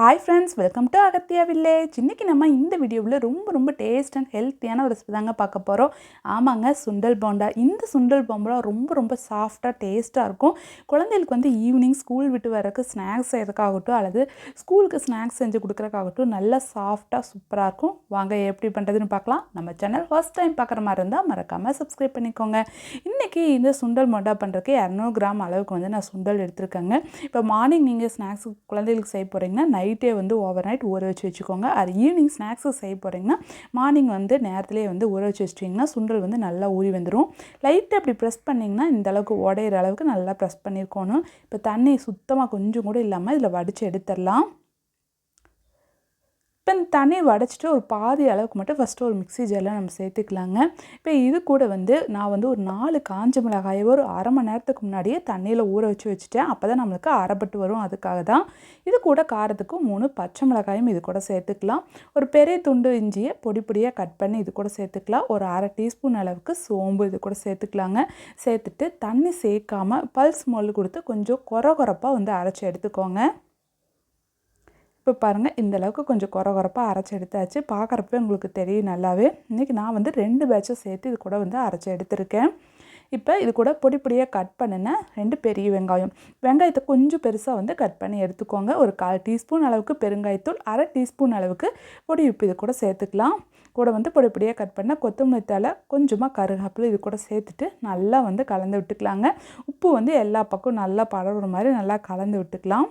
Hi friends welcome to Agathiya village இன்றைக்கி நம்ம இந்த வீடியோவில் ரொம்ப ரொம்ப டேஸ்ட் அண்ட் ஹெல்த்தியான ஒரு ரெசிபி தாங்க பார்க்க போகிறோம் ஆமாங்க சுண்டல் போண்டா. இந்த சுண்டல் போண்டா ரொம்ப ரொம்ப சாஃப்டாக டேஸ்ட்டாக இருக்கும். குழந்தைகளுக்கு வந்து ஈவினிங் ஸ்கூல் விட்டு வரக்கு ஸ்நாக்ஸ் செய்யறதுக்காகட்டும் அல்லது ஸ்கூலுக்கு ஸ்நாக்ஸ் செஞ்சு கொடுக்குறக்காகட்டும் நல்லா சாஃப்டாக சூப்பராக இருக்கும். வாங்க எப்படி பண்ணுறதுன்னு பார்க்கலாம். நம்ம சேனல் ஃபர்ஸ்ட் டைம் பார்க்குற மாதிரி இருந்தால் மறக்காமல் சப்ஸ்கிரைப் பண்ணிக்கோங்க. இன்றைக்கி இந்த சுண்டல் போண்டா பண்ணுறதுக்கு இரநூறு கிராம் அளவுக்கு வந்து நான் சுண்டல் எடுத்திருக்கேங்க. இப்போ மார்னிங் நீங்கள் ஸ்நாக்ஸ் குழந்தைகளுக்கு செய்ய போகிறீங்கன்னா நைட்டே வந்து ஓவர் நைட் ஊற வச்சு வச்சுக்கோங்க. அது ஈவினிங் ஸ்நாக்ஸு செய்ய போகிறீங்கன்னா மார்னிங் வந்து நேரத்துலேயே வந்து ஊற வச்சு வச்சிட்டிங்கன்னா சுண்டல் வந்து நல்லா ஊறி வந்துடும் லைட்டாக அப்படி ப்ரெஸ் பண்ணிங்கன்னா இந்த அளவுக்கு உடையிற அளவுக்கு நல்லா ப்ரெஸ் பண்ணியிருக்கணும் இப்போ தண்ணி சுத்தமாக கொஞ்சம் கூட இல்லாமல் இதில் வடித்து எடுத்துடலாம். இப்போ தண்ணியை வடைச்சிட்டு ஒரு பாதி அளவுக்கு மட்டும் ஃபஸ்ட்டு ஒரு மிக்ஸி ஜாரில் நம்ம சேர்த்துக்கலாங்க. இப்போ இது கூட வந்து நான் வந்து ஒரு நாலு காஞ்ச மிளகாயை ஒரு அரை மணி நேரத்துக்கு முன்னாடியே தண்ணியில் ஊற வச்சு வச்சுட்டேன். அப்போ தான் நம்மளுக்கு அரைப்பட்டு வரும் அதுக்காக தான். இது கூட காரத்துக்கு மூணு பச்சை மிளகாயும் இது கூட சேர்த்துக்கலாம். ஒரு பெரிய துண்டு இஞ்சியை பொடி பொடியாக கட் பண்ணி இது கூட சேர்த்துக்கலாம். ஒரு அரை டீஸ்பூன் அளவுக்கு சோம்பு இது கூட சேர்த்துக்கலாங்க. சேர்த்துட்டு தண்ணி சேர்க்காமல் பல்ஸ் மொழு கொடுத்து கொஞ்சம் குறை குறப்பாக வந்து அரைச்சி எடுத்துக்கோங்க. இப்போ பாருங்கள் இந்தளவுக்கு கொஞ்சம் குறை குறைப்பாக அரைச்சி எடுத்தாச்சு. பார்க்குறப்ப உங்களுக்கு தெரியும் நல்லாவே. இன்றைக்கி நான் வந்து ரெண்டு பேட்சை சேர்த்து இது கூட வந்து அரைச்சி எடுத்திருக்கேன். இப்போ இது கூட பொடி பொடியாக கட் பண்ணின ரெண்டு பெரிய வெங்காயம். வெங்காயத்தை கொஞ்சம் பெருசாக வந்து கட் பண்ணி எடுத்துக்கோங்க. ஒரு கால் டீஸ்பூன் அளவுக்கு பெருங்காயத்தூள் அரை டீஸ்பூன் அளவுக்கு பொடி உப்பு இது கூட சேர்த்துக்கலாம். கூட வந்து பொடி பொடியாக கட் பண்ண கொத்தமல்லி தலை கொஞ்சமாக கருகாப்பில் இது கூட சேர்த்துட்டு நல்லா வந்து கலந்து விட்டுக்கலாங்க. உப்பு வந்து எல்லா பக்கம் நல்லா பரவுற மாதிரி நல்லா கலந்து விட்டுக்கலாம்.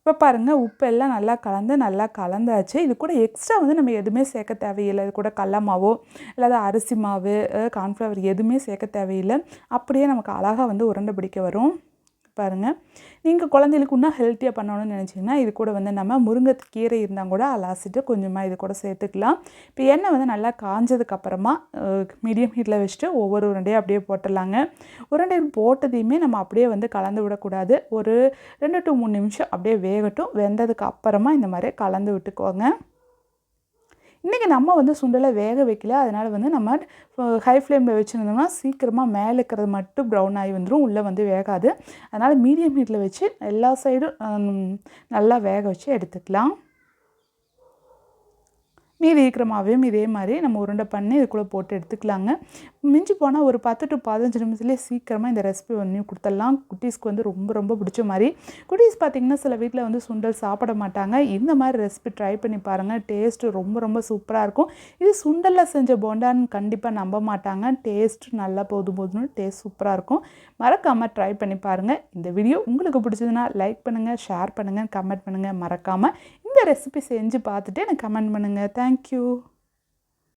இப்போ பாருங்கள் உப்பு எல்லாம் நல்லா கலந்து நல்லா கலந்தாச்சு. இது கூட எக்ஸ்ட்ரா வந்து நம்ம எதுவுமே சேர்க்க தேவையில்லை. இது கூட கடல மாவோ இல்லாத அரிசி மாவு கார்ன்ஃப்ளவர் எதுவுமே சேர்க்க தேவையில்லை. அப்படியே நமக்கு அழகாக வந்து உருண்டை பிடிக்க வரும். பாருங்கள் நீங்கள் குழந்தைகளுக்கு இன்னும் ஹெல்த்தியாக பண்ணணும்னு நினச்சிங்கன்னா இது கூட வந்து நம்ம முருங்கை கீரை இருந்தால் கூட அலாசிட்டு கொஞ்சமாக இது கூட சேர்த்துக்கலாம். இப்போ எண்ணெய் வந்து நல்லா காஞ்சதுக்கப்புறமா மீடியம் ஹீட்டில் வச்சுட்டு ஒவ்வொரு உருண்டையும் அப்படியே போட்டுடலாங்க. உருண்டை போட்டதையுமே நம்ம அப்படியே வந்து கலந்து விடக்கூடாது. ஒரு ரெண்டு டு மூணு நிமிஷம் அப்படியே வேகட்டும். வெந்ததுக்கு அப்புறமா இந்த மாதிரி கலந்து விட்டுக்கோங்க. இன்றைக்கி நம்ம வந்து சுண்டலை வேக வைக்கல. அதனால் வந்து நம்ம ஹை ஃப்ளேமில் வச்சுருந்தோம்னா சீக்கிரமாக மேலே இருக்கிறது மட்டும் ப்ரௌன் ஆகி வந்துடும் உள்ளே வந்து வேகாது. அதனால் மீடியம் ஹீட்டில் வச்சு எல்லா சைடும் நல்லா வேக வச்சு எடுத்துக்கலாம். மீதி இருக்கிற மாவையும் இதே மாதிரி நம்ம உருண்டை பண்ணி இதுக்குள்ளே போட்டு எடுத்துக்கலாங்க. மிஞ்சி போனால் ஒரு பத்து டு பதினஞ்சு நிமிஷத்துலேயே சீக்கிரமாக இந்த ரெசிபி ஒன்றையும் கொடுத்துடலாம். குட்டீஸ்க்கு வந்து ரொம்ப ரொம்ப பிடிச்ச மாதிரி. குட்டீஸ் பார்த்திங்கன்னா சில வீட்டில் வந்து சுண்டல் சாப்பிட மாட்டாங்க. இந்த மாதிரி ரெசிபி ட்ரை பண்ணி பாருங்கள் டேஸ்ட்டு ரொம்ப ரொம்ப சூப்பராக இருக்கும். இது சுண்டலில் செஞ்ச போண்டான்னு கண்டிப்பாக நம்ப மாட்டாங்க. டேஸ்ட் நல்லா போதும் போதும்னு டேஸ்ட் சூப்பராக இருக்கும். மறக்காமல் ட்ரை பண்ணி பாருங்கள் இந்த வீடியோ உங்களுக்கு பிடிச்சதுன்னா லைக் பண்ணுங்கள் ஷேர் பண்ணுங்கள் கமெண்ட் பண்ணுங்கள் மறக்காமல் இந்த ரெசிபி செஞ்சு பார்த்துட்டு எனக்கு கமெண்ட் பண்ணுங்கள் தேங்க்யூ